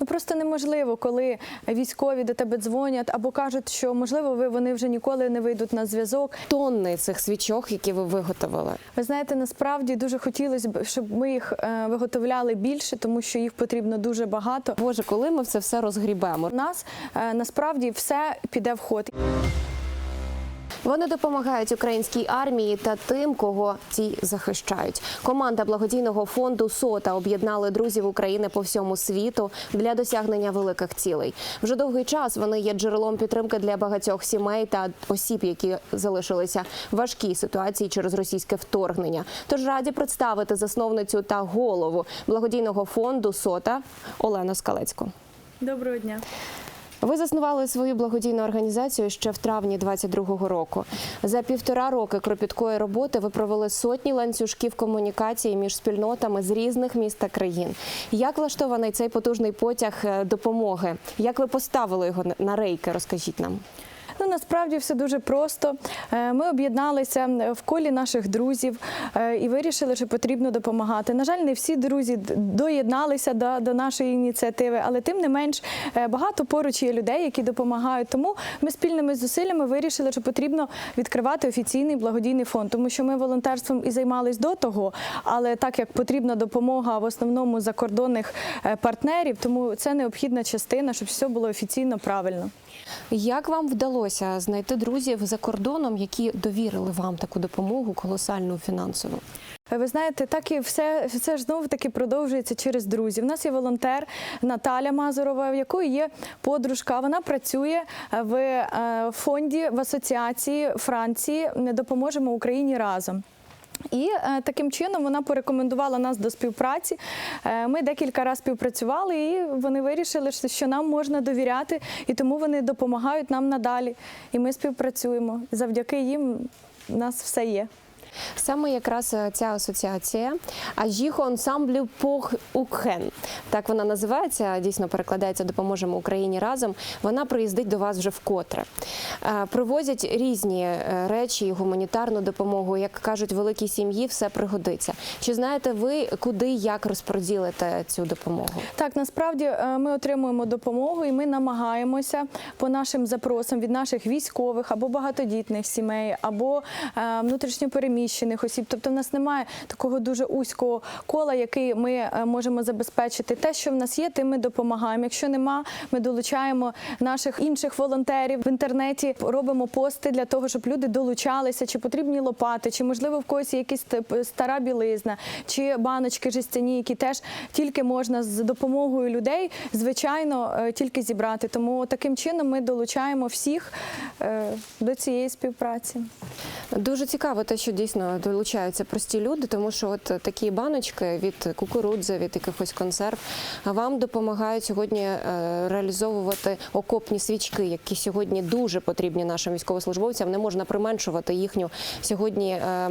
Ну просто неможливо, коли військові до тебе дзвонять або кажуть, що можливо ви вони вже ніколи не вийдуть на зв'язок. Тонни цих свічок, які ви виготовили. Ви знаєте, насправді дуже хотілося б, щоб ми їх е, виготовляли більше, тому що їх потрібно дуже багато. Боже, коли ми це все розгрібемо? У нас е, насправді все піде в ход. Вони допомагають українській армії та тим, кого ті захищають. Команда благодійного фонду СОТА об'єднали друзів України по всьому світу для досягнення великих цілей. Вже довгий час вони є джерелом підтримки для багатьох сімей та осіб, які залишилися в важкій ситуації через російське вторгнення. Тож раді представити засновницю та голову благодійного фонду СОТА Олену Скалецьку. Доброго дня. Ви заснували свою благодійну організацію ще в травні 22-го року. За півтора роки кропіткої роботи ви провели сотні ланцюжків комунікації між спільнотами з різних міст та країн. Як влаштований цей потужний потяг е, допомоги? Як ви поставили його на рейки? Розкажіть нам. Ну насправді все дуже просто. Е, Ми об'єдналися в колі наших друзів е, і вирішили, що потрібно допомагати. На жаль, не всі друзі доєдналися до, до нашої ініціативи, але тим не менш е, багато поруч є людей, які допомагають. Тому ми спільними зусиллями вирішили, що потрібно відкривати офіційний благодійний фонд, тому що ми волонтерством і займались до того, але так як потрібна допомога в основному закордонних партнерів, тому це необхідна частина, щоб все було офіційно правильно. Як вам вдалося знайти друзів за кордоном, які довірили вам таку допомогу колосальну фінансову? Ви знаєте, так і все, все ж знову таки продовжується через друзів. У нас є волонтер Наталя Мазурова, в якої є подружка. Вона працює в е, фонді в асоціації Франції. Допоможемо Україні разом. І е, таким чином вона порекомендувала нас до співпраці. Е, ми декілька разів співпрацювали, і вони вирішили, що- нам можна довіряти, і тому вони допомагають нам надалі. І ми співпрацюємо. Завдяки їм у нас все є. Саме якраз е, ця асоціація Ажіхо ансамблю Пох Укхен. Так вона називається. Дійсно перекладається Допоможемо Україні разом. Вона приїздить до вас вже вкотре. Е, Привозять різні е, речі, гуманітарну допомогу. Як кажуть, великій сім'ї все пригодиться. Чи знаєте ви, куди як розподілите цю допомогу? Так, насправді ми отримуємо допомогу і ми намагаємося по нашим запросам від наших військових або багатодітних сімей, або е, внутрішньопереміщених осіб. Тобто, в нас немає такого дуже узького кола, який ми е, можемо забезпечити. Те, що в нас є, тим ми допомагаємо. Якщо нема, ми долучаємо наших інших волонтерів в інтернеті, робимо пости для того, щоб люди долучалися, чи потрібні лопати, чи можливо в когось є якась тип- стара білизна, чи баночки жестяні, які теж тільки можна з допомогою людей, звичайно, е, тільки зібрати. Тому таким чином ми долучаємо всіх е, до цієї співпраці. Дуже цікаво те, що дійсно долучаються прості люди, тому що от такі баночки від кукурудзи, від якихось консерв вам допомагають сьогодні е, реалізовувати окопні свічки, які сьогодні дуже потрібні нашим військовослужбовцям. Не можна применшувати їхню сьогодні е,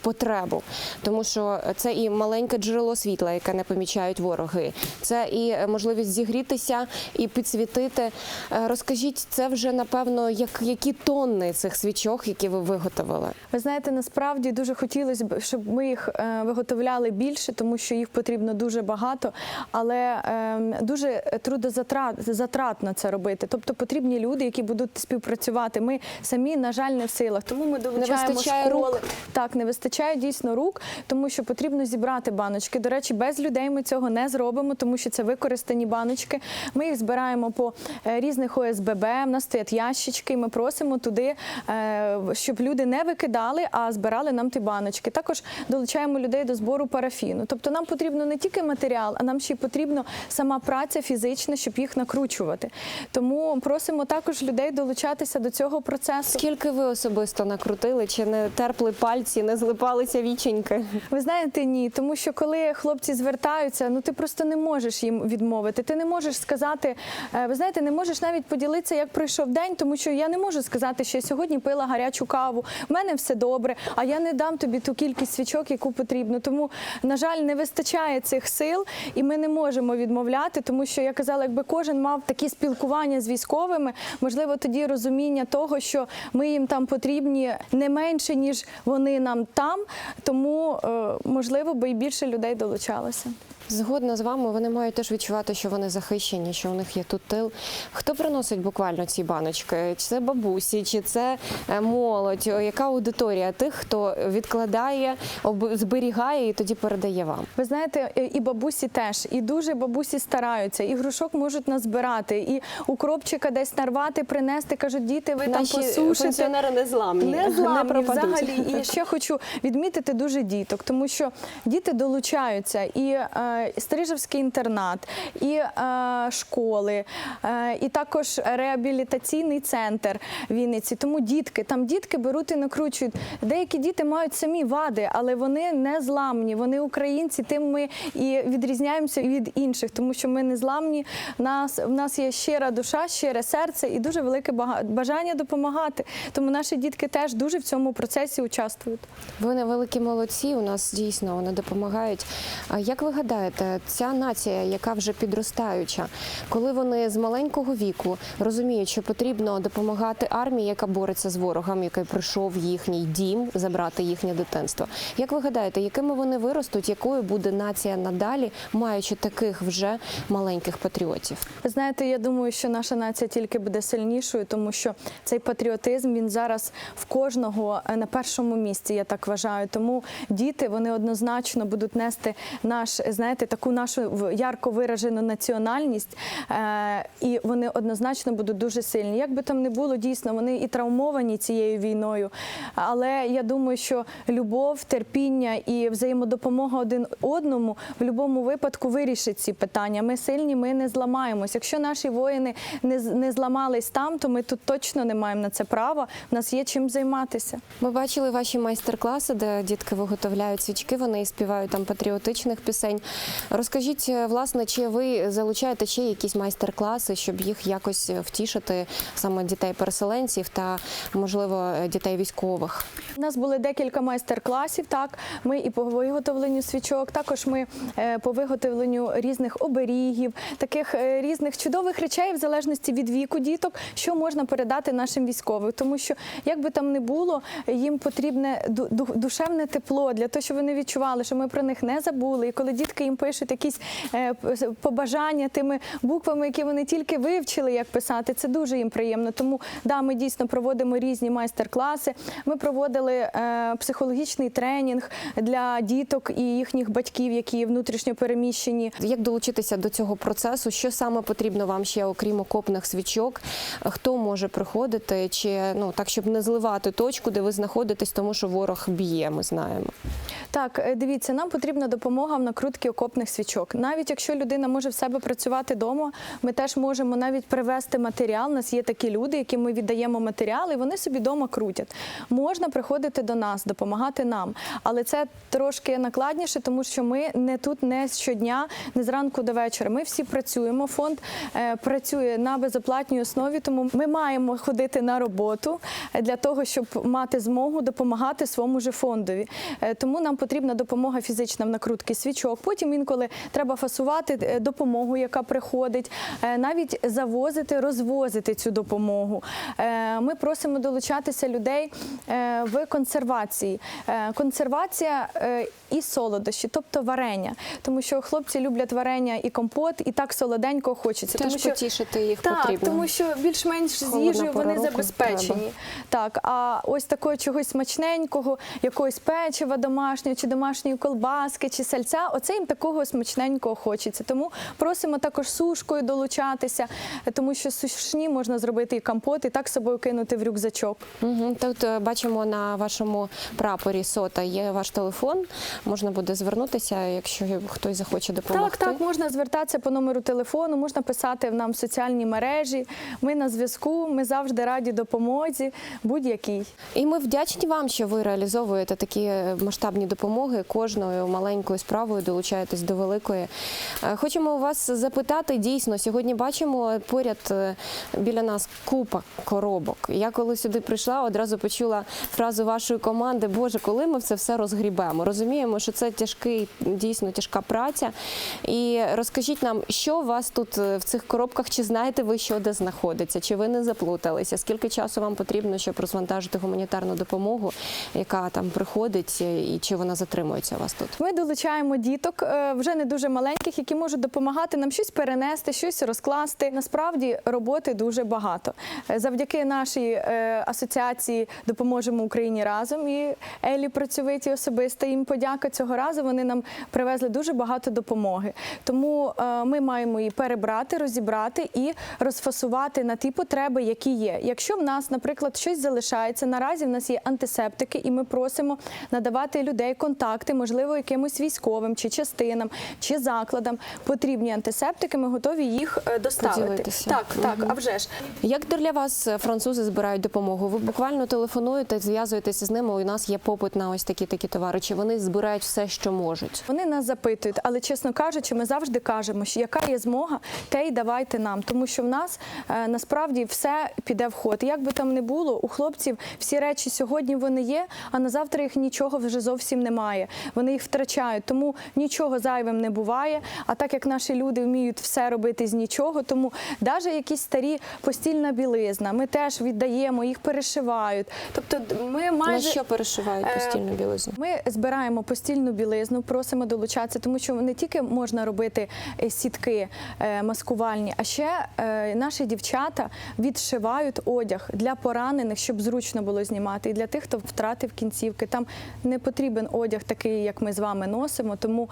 потребу, тому що це і маленьке джерело світла, яке не помічають вороги, це і можливість зігрітися і підсвітити. Е, Розкажіть, це вже напевно як які тонни цих свічок, які ви виготовили. Ви знаєте, насправді дуже хотілося б, щоб ми їх е, виготовляли більше, тому що їх потрібно дуже багато, але е, дуже трудозатратно це робити. Тобто потрібні люди, які будуть співпрацювати. Ми самі, на жаль, не в силах. Тому ми долучаємо вистачає школи. рук. Так, не вистачає дійсно рук, тому що потрібно зібрати баночки. До речі, без людей ми цього не зробимо, тому що це використані баночки. Ми їх збираємо по е, різних ОСББ. У нас стоять ящички. і Ми просимо туди, е, щоб люди не викидали, а збирали нам ті баночки. Також долучаємо людей до збору парафіну. Тобто нам потрібно не тільки матеріал, а нам ще й потрібно сама праця фізична, щоб їх накручувати. Тому просимо також людей долучатися до цього процесу. Скільки ви особисто накрутили? Чи не терпли пальці, не злипалися віченьки? Ви знаєте, ні, тому що коли хлопці звертаються, ну ти просто не можеш їм відмовити. Ти не можеш сказати, е, ви знаєте, не можеш навіть поділитися, як пройшов день, тому що я не можу сказати, що я сьогодні пила гарячу каву. в мене все добре, а я не дам тобі ту кількість свічок, яку потрібно. Тому, на жаль, не вистачає цих сил, і ми не можемо відмовляти, тому що я казала, якби кожен мав такі спілкування з військовими, можливо, тоді розуміння того, що ми їм там потрібні не менше, ніж вони нам там. Тому е, можливо би і більше людей долучалося. Згодна з вами, вони мають теж відчувати, що вони захищені, що у них є тут тил. Хто приносить буквально ці баночки? Чи це бабусі, чи це е, молодь? Яка аудиторія тих, хто відкладає, зберігає і тоді передає вам? Ви знаєте, і- і бабусі теж, і дуже бабусі стараються, і грушок можуть назбирати, і укропчика десь нарвати, принести. кажуть, діти, ви Наші там посушите. пенсіонери не зламні, Не зламні пропадуть. взагалі. І ще хочу відмітити дуже діток, тому що діти долучаються і е, Стрижевський інтернат, і е, школи, е, і також реабілітаційний центр Вінниці. Тому дітки, там дітки беруть і накручують. Деякі діти мають самі вади, але вони не зламні. Вони українці, тим ми і відрізняємося від інших, тому що ми не зламні. Нас в нас є щира душа, щире серце і дуже велике бажання допомагати. Тому наші дітки теж дуже в цьому процесі участвують. Ви великі молодці. У нас дійсно вони допомагають. Як ви гадаєте, ця нація, яка вже підростаюча, коли вони з маленького віку розуміють, що потрібно допомагати армії, яка бореться з ворогом, який прийшов їхній дім забрати їхнє дитинство? Як ви гадаєте, якими вони виростуть, якою буде нація надалі, маючи таких вже маленьких патріотів? Знаєте, я думаю, що наша нація тільки буде сильнішою, тому що цей патріотизм він зараз в кожного е, на першому місці. Я так вважаю. Тому діти вони однозначно будуть нести наш, знаєте, таку нашу ярко виражену національність, е, і вони однозначно будуть дуже сильні. Як би там не було, дійсно вони і травмовані цією війною. Але я думаю, що любов, терпіння і взаємодопомога один одному в будь-якому випадку вирішить ці питання. Ми сильні, ми не зламаємось. Якщо наші воїни не, не зламались там, то ми тут точно не маємо на це права. У нас є чим займатися. Ми бачили ваші майстер-класи, де дітки виготовляють свічки, вони співають там патріотичних пісень. Розкажіть, е, власне, чи ви залучаєте ще якісь майстер-класи, щоб їх якось е, втішити саме дітей-переселенців та, можливо, е, дітей військових? У нас були декілька майстер-класів. Так, ми і по виготовленню свічок, також ми по виготовленню різних оберігів, таких різних чудових речей, в залежності від віку діток, що можна передати нашим військовим. Тому що, як би там не було, їм потрібне ду- ду- душевне тепло для того, щоб вони відчували, що ми про них не забули. І коли дітки їм пишуть якісь е, побажання тими буквами, які вони тільки вивчили, як писати, це дуже їм приємно. Тому да, ми дійсно проводимо різні майстер-класи. Ми проводили е, психологічний тренінг для діток і їхніх батьків, які внутрішньо переміщені. Як долучитися до цього процесу? Що саме потрібно вам ще, окрім окопних свічок? Хто може приходити? Чи ну так, щоб не зливати точку, де ви знаходитесь, тому що ворог б'є, ми знаємо. Так, е, дивіться, нам потрібна допомога в накрутці окопних свічок. Навіть якщо людина може в себе працювати вдома, ми теж можемо навіть привезти матеріал. У нас є такі люди, яким ми віддаємо матеріал, і вони собі вдома крутять. Можна приходити до нас, допомагати нам, але це трошки накладніше, тому що ми не тут не щодня, не зранку до вечора. Ми всі працюємо. Фонд е, працює на безоплатній основі, тому ми маємо ходити на роботу е, для того, щоб мати змогу допомагати своєму же фондові. Е, Тому нам потрібна допомога фізична в накрутці свічок. Потім інколи треба фасувати е, допомогу, яка приходить, е, навіть завозити, розвозити цю допомогу. Е, Ми просимо долучатися людей в консервації. Консервація і солодощі, тобто варення, тому що хлопці люблять варення і компот, і так солоденько хочеться. Тому що потішити їх так, потрібно. тому що більш-менш з їжею вони року, забезпечені. треба. Так, а ось такого чогось смачненького, якогось печива домашнього, чи домашньої колбаски, чи сальця, оце їм такого смачненького хочеться. Тому просимо також сушкою долучатися, тому що сушні можна зробити і компот, і так собою кинути в рюкзачок. Угу. Тут е, бачимо на вашому прапорі сота є ваш телефон. Можна буде звернутися, якщо хтось захоче допомогти. Так, так, можна звертатися по номеру телефону, можна писати нам в соціальні мережі. Ми на зв'язку, ми завжди раді допомозі, будь-якій. І ми вдячні вам, що ви реалізовуєте такі масштабні допомоги. Кожною маленькою справою долучаєтесь до великої. Е, Хочемо у вас запитати дійсно. Сьогодні бачимо поряд е, біля нас купа коробок. Я коли сюди прийшла, одразу почула фразу вашої команди: Боже, коли ми це все розгрібемо? Розуміємо, що це тяжкий, дійсно тяжка праця. І розкажіть нам, що у вас тут е, в цих коробках? Чи знаєте ви, що де знаходиться? Чи ви не заплуталися? Скільки часу вам потрібно, щоб розвантажити гуманітарну допомогу, яка там приходить, і чи вона затримується у вас тут? Ми долучаємо діток вже не дуже маленьких, які можуть допомагати нам щось перенести, щось розкласти. Насправді роботи дуже багато. Е, Завдяки нашій е, асоціації допоможемо Україні разом і Елі працьовиті особисто їм подяка цього разу. Вони нам привезли дуже багато допомоги. Тому е, ми маємо її перебрати, розібрати і розфасувати на ті потреби, які є. Якщо в нас, наприклад, щось залишається, наразі в нас є антисептики, і ми просимо надавати людей контакти, можливо, якимось військовим чи частинам, чи закладам потрібні антисептики. Ми готові їх е, доставити. Так, так, а вже ж. Як для вас французи збирають допомогу? Ви буквально телефонуєте, зв'язуєтеся з ними. У нас є попит на ось такі такі товари. Чи вони збирають все, що можуть? Вони нас запитують, але чесно кажучи, ми завжди кажемо, що яка є змога, те й давайте нам, тому що в нас е, насправді все піде в ход. Як би там не було, у хлопців всі речі сьогодні вони є, а на завтра їх нічого вже зовсім немає. Вони їх втрачають, тому нічого зайвим не буває. А так як наші люди вміють все робити з нічого, тому навіть якісь старі постільна білизна, ми теж віддаємо, їх перешивають. Тобто, ми На майже що перешивають Е, постільну білизну? ми збираємо постільну білизну, просимо долучатися, тому що не тільки можна робити е, сітки е, маскувальні, а ще наші дівчата відшивають одяг для поранених, щоб зручно було знімати, і для тих, хто втратив кінцівки. Там не потрібен одяг такий, як ми з вами носимо, тому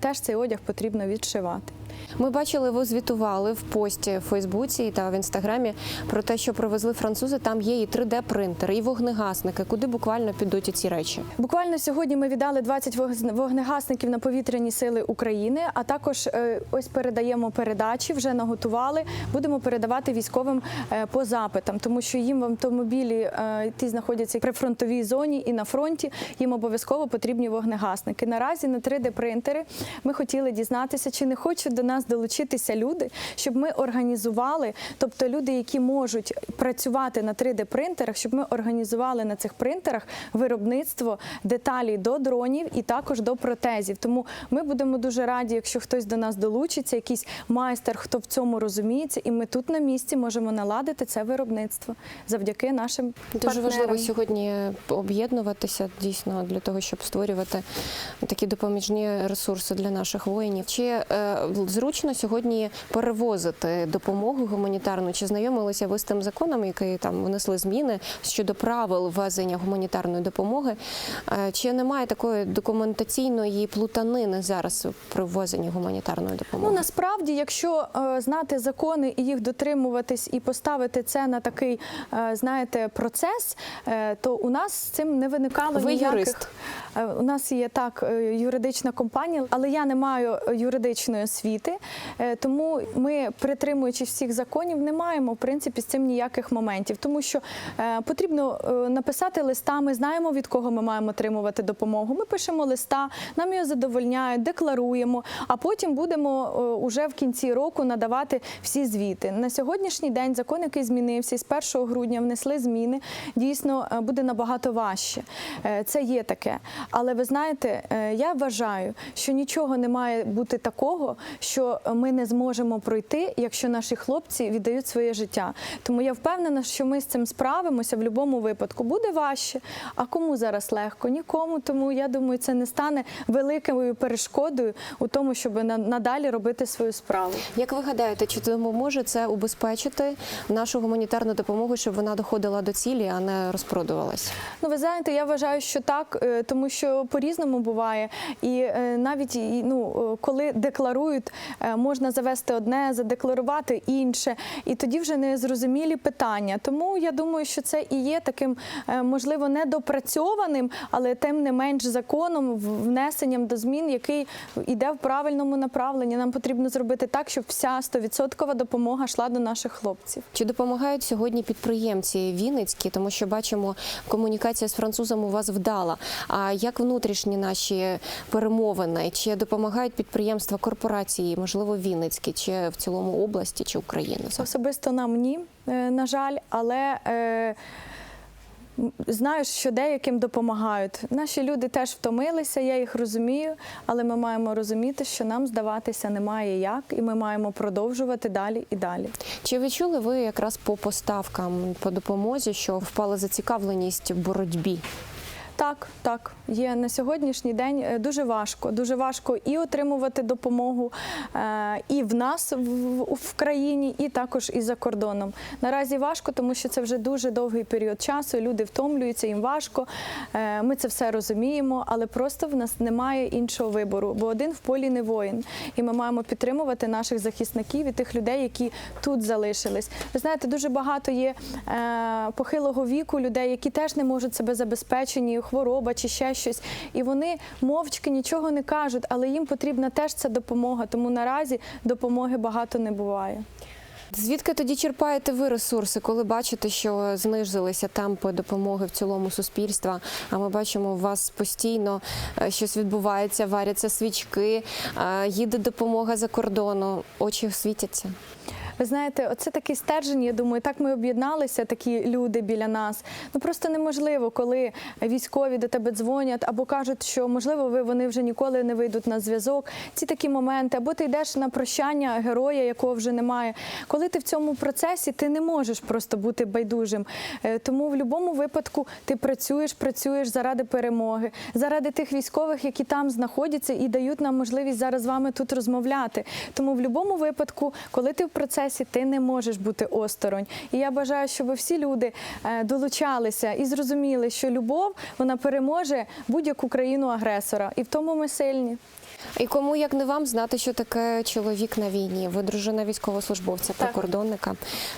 теж цей одяг потрібно відшивати. Ми бачили, ви звітували в пості в Фейсбуці та в інстаграмі про те, що привезли французи. Там є і 3D-принтери, і вогнегасники. Куди буквально підуть ці речі? Буквально сьогодні ми віддали 20 вогз- вогнегасників на повітряні сили України, а також е, ось передаємо передачі, вже наготували. Будемо передавати військовим е, по запитам, тому що їм в автомобілі е, ті знаходяться при фронтовій зоні і на фронті. Їм обов'язково потрібні вогнегасники. Наразі на 3D-принтери ми хотіли дізнатися, чи не хочуть до нас долучитися люди, щоб ми організували, тобто люди, які можуть працювати на 3D-принтерах, щоб ми організували на цих принтерах виробництво деталей до дронів і також до протезів. Тому ми будемо дуже раді, якщо хтось до нас долучиться, якийсь майстер, хто в цьому розуміється, і ми тут на місці можемо наладити це виробництво завдяки нашим Дуже партнерам. важливо сьогодні об'єднуватися дійсно для того, щоб створювати такі допоміжні ресурси для наших воїнів. Чи е, зручно сьогодні перевозити допомогу гуманітарну? Чи знайомилися ви з тим законом, який там внесли зміни щодо правил ввезення гуманітарної допомоги? Е, Чи немає такої документаційної плутанини зараз при ввезенні гуманітарної допомоги? Ну насправді, якщо е, знати закони і їх дотримуватись, і поставити це на такий, е, знаєте, процес, то у нас з цим не виникало Ви ніяких. юрист. У нас є так юридична компанія, але я не маю юридичної освіти, е, тому ми, притримуючись всіх законів, не маємо в принципі з цим ніяких моментів, тому що е, потрібно е, написати листа. Ми знаємо від кого ми маємо отримувати допомогу. Ми пишемо листа, нам його задовольняють, декларуємо, а потім будемо уже в кінці року надавати всі звіти. На сьогоднішній день закон, який змінився, з 1 грудня внесли зміни. Дійсно буде набагато важче. Це є таке. Але ви знаєте, я вважаю, що нічого не має бути такого, ми не зможемо пройти, якщо наші хлопці віддають своє життя. Тому я впевнена, що ми з цим справимося в будь-якому випадку. Буде важче. А кому зараз легко? Нікому. Тому я думаю, це не стане великою перешкодою у тому, щоб на- надалі робити свою справу. Як ви гадаєте, чи допоможе це убезпечити нашу гуманітарну допомогу, щоб вона доходила до цілі, а не розпродувалась? Ну, ви знаєте, я вважаю, що так, е, тому що по-різному буває. І е, навіть ну, е, коли декларують, можна завести одне, задекларувати інше, і тоді вже не зрозумілі питання. Тому я думаю, що це і є таким, е, можливо, недопрацьованим, але тим не менш законом, внесенням до змін, який йде в правильному направленні. Нам потрібно зробити так, щоб вся 100% допомога йшла до наших хлопців. Чи допомагають сьогодні підприємці Вінницькі, тому що бачимо, комунікація з французом у вас вдала. А як внутрішні наші перемовини? Чи допомагають підприємства корпорації, можливо, Вінницькі, чи в цілому області, чи України? Особисто нам ні, е, на жаль, але е, знаю, що деяким допомагають. Наші люди теж втомилися, я їх розумію, але ми маємо розуміти, що нам здаватися немає як, і ми маємо продовжувати далі і далі. Чи відчули ви якраз по поставкам по допомозі, що впала зацікавленість в боротьбі? Так, так, є на сьогоднішній день е, дуже важко. Дуже важко і отримувати допомогу е, і в нас в, країні, і також і за кордоном. Наразі важко, тому що це вже дуже довгий період часу. Люди втомлюються, їм важко. Е, Ми це все розуміємо, але просто в нас немає іншого вибору, бо один в полі не воїн. І ми маємо підтримувати наших захисників і тих людей, які тут залишились. Ви знаєте, дуже багато є похилого віку людей, які теж не можуть себе забезпечені, хвороба чи ще щось. І вони мовчки нічого не кажуть, але їм потрібна теж ця допомога. Тому наразі допомоги багато не буває. Звідки тоді черпаєте ви ресурси, коли бачите, що знизилися темпи допомоги в цілому суспільства? А ми бачимо, у вас постійно е, щось відбувається, варяться свічки, е, їде допомога за кордону, очі світяться. Ви знаєте, оце такий стержень. Я думаю, так ми об'єдналися, такі люди біля нас. Ну просто неможливо, коли військові до тебе дзвонять або кажуть, що можливо ви вони вже ніколи не вийдуть на зв'язок. Ці такі моменти, або ти йдеш на прощання героя, якого вже немає. Коли ти в цьому процесі, ти не можеш просто бути байдужим. Е, Тому в будь-якому випадку ти працюєш, працюєш заради перемоги, заради тих військових, які там знаходяться і дають нам можливість зараз з вами тут розмовляти. Тому в будь-якому випадку, коли ти в процесі, ти не можеш бути осторонь. І я бажаю, щоб всі люди е, долучалися і зрозуміли, що любов вона переможе будь-яку країну агресора, і в тому ми сильні. І кому як не вам знати, що таке чоловік на війні? Ви дружина військовослужбовця, прикордонника.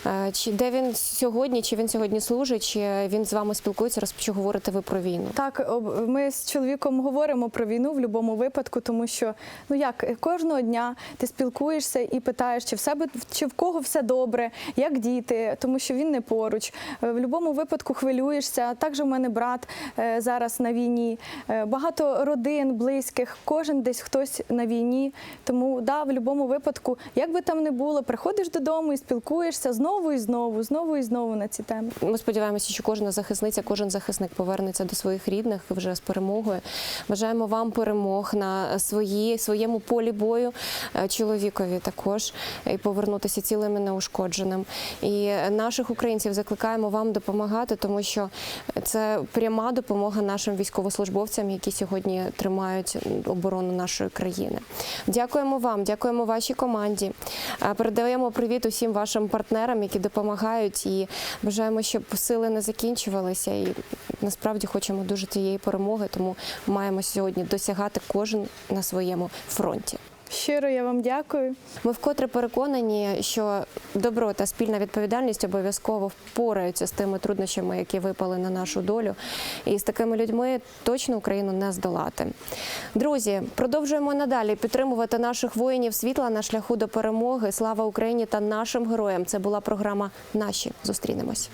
Е, Чи де він сьогодні? Чи він сьогодні служить? Чи він з вами спілкується? Раз чи говорите ви про війну? Так, ми з чоловіком говоримо про війну в будь-якому випадку, тому що ну як кожного дня ти спілкуєшся і питаєш, чи в себе чи в кого все добре, як діти, тому що він не поруч. Е, В будь-якому випадку хвилюєшся. Також у мене брат е, зараз на війні. Багато родин, близьких, кожен десь хтось на війні. Тому да, в будь-якому випадку, як би там не було, приходиш додому і спілкуєшся знову і знову, знову і знову на ці теми. Ми сподіваємося, що кожна захисниця, кожен захисник повернеться до своїх рідних вже з перемогою. Бажаємо вам перемог на свої, своєму полі бою, е, чоловікові також, і повернутися цілим і неушкодженим. І наших українців закликаємо вам допомагати, тому що це пряма допомога нашим військовослужбовцям, які сьогодні тримають оборону нашої країни. Дякуємо вам, дякуємо вашій команді. Е, Передаємо привіт усім вашим партнерам, які допомагають, і бажаємо, щоб сили не закінчувалися. І насправді хочемо дуже тієї перемоги, тому маємо сьогодні досягати кожен на своєму фронті. Щиро я вам дякую. Ми вкотре переконані, що добро та спільна відповідальність обов'язково впораються з тими труднощами, які випали на нашу долю. І з такими людьми точно Україну не здолати. Друзі, продовжуємо надалі підтримувати наших воїнів світла на шляху до перемоги. Слава Україні та нашим героям! Це була програма Наші зустрінемось.